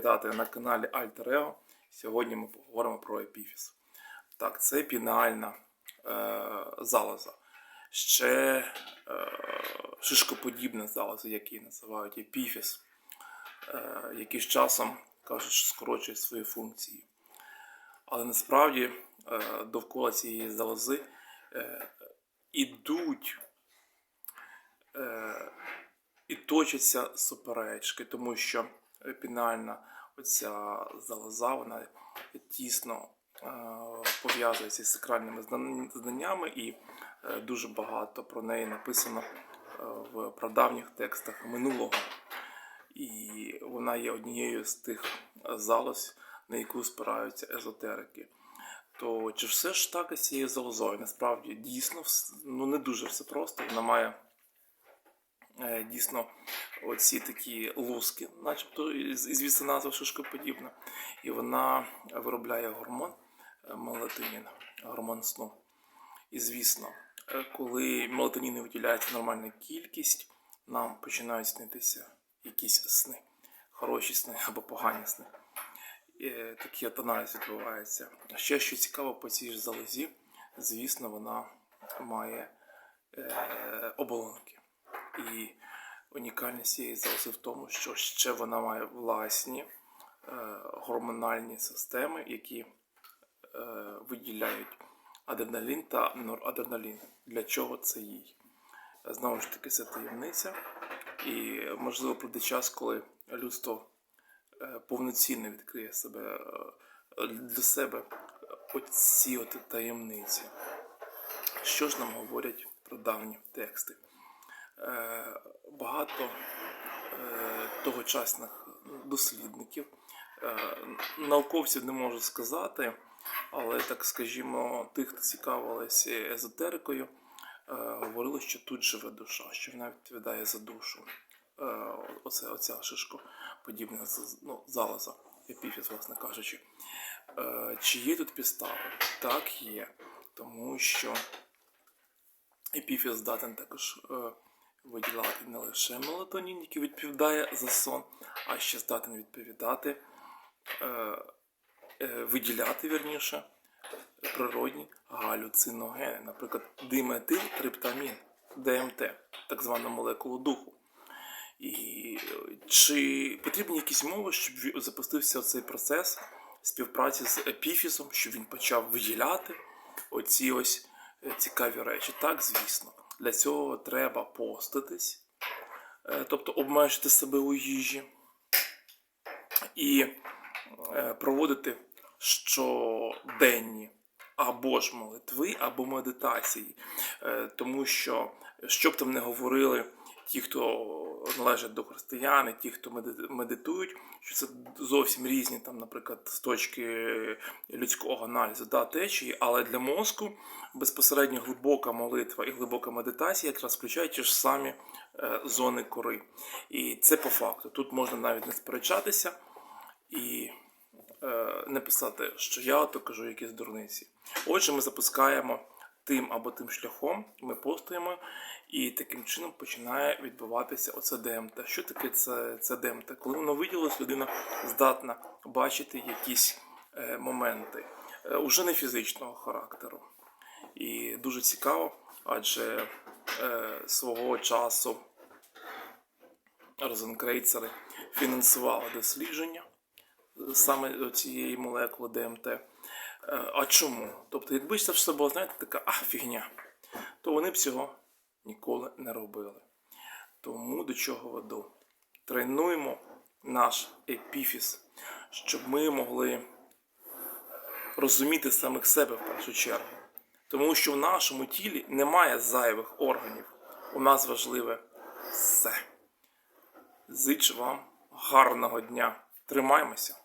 вітати на каналі Альтерео. Сьогодні ми поговоримо про епіфіз. Так, це пінеальна е, залоза. Ще е, шишкоподібна залоза, які називають епіфіз, е, які з часом кажуть, що скорочують свої функції. Але насправді е, довкола цієї залози е, ідуть е, і точаться суперечки, тому що пінальна оця залоза, вона тісно е, пов'язується з сакральними знаннями, і е, дуже багато про неї написано е, в прадавніх текстах минулого. І вона є однією з тих залоз, на яку спираються езотерики. То чи все ж так із цією залозою? Насправді дійсно ну, не дуже все просто. Вона має дійсно оці такі луски, начебто і з- звідси назва шишкоподібна. І вона виробляє гормон е, мелатонін, гормон сну. І звісно, е, коли мелатоніну виділяється нормальна кількість, нам починають снитися якісь сни, хороші сни або погані сни. Е, Такий аналіз відбувається. Ще що цікаво по цій ж залозі, звісно, вона має е, оболонки. І унікальність цієї залози в тому, що ще вона має власні е, гормональні системи, які е, виділяють адреналін та норадреналін. Для чого це їй? Знову ж таки, це таємниця. І можливо прийде час, коли людство е, повноцінно відкриє себе для себе оці от таємниці. Що ж нам говорять про давні тексти? Е, Багато е, тогочасних дослідників, е, науковців не можу сказати, але так скажімо, тих, хто цікавилися езотерикою, говорили, що тут живе душа, що вона відповідає за душу. Оце, оця шишко подібна з- ну, залоза, епіфіз, власне кажучи. Чи є тут підстави? Так, є. Тому що епіфіз здатен також виділяти не лише мелатонін, який відповідає за сон, а ще здатен відповідати, е, е, виділяти вірніше природні галюциногени, наприклад, диметилтриптамін, ДМТ, так звану молекулу духу. І е, чи потрібні якісь умови, щоб запустився цей процес співпраці з епіфізом, щоб він почав виділяти оці ось цікаві речі? Так, звісно. Для цього треба поститись, е, тобто обмежити себе у їжі і е, проводити щоденні або ж молитви, або медитації. Е, Тому що, що б там не говорили ті, хто належать до християн, і ті, хто меди- медитують, що це зовсім різні, там, наприклад, з точки людського аналізу да, течії, але для мозку безпосередньо глибока молитва і глибока медитація якраз включають ті ж самі е, зони кори. І це по факту. Тут можна навіть не сперечатися і е, не писати, що я то кажу якісь дурниці. Отже, ми запускаємо тим або тим шляхом, ми постуємо, і таким чином починає відбуватися оце ДМТ. Що таке це, це ДМТ? Коли воно виділилось, людина здатна бачити якісь е, моменти, е, уже не фізичного характеру. І дуже цікаво, адже е, свого часу розенкрейцери фінансували дослідження саме цієї молекули ДМТ. Е, А чому? Тобто, якби це все було, знаєте, така а, фігня, то вони б цього ніколи не робили. Тому до чого веду? Тренуємо наш епіфіз, щоб ми могли розуміти самих себе в першу чергу. Тому що в нашому тілі немає зайвих органів. У нас важливе все. Зичу вам гарного дня. Тримаймося.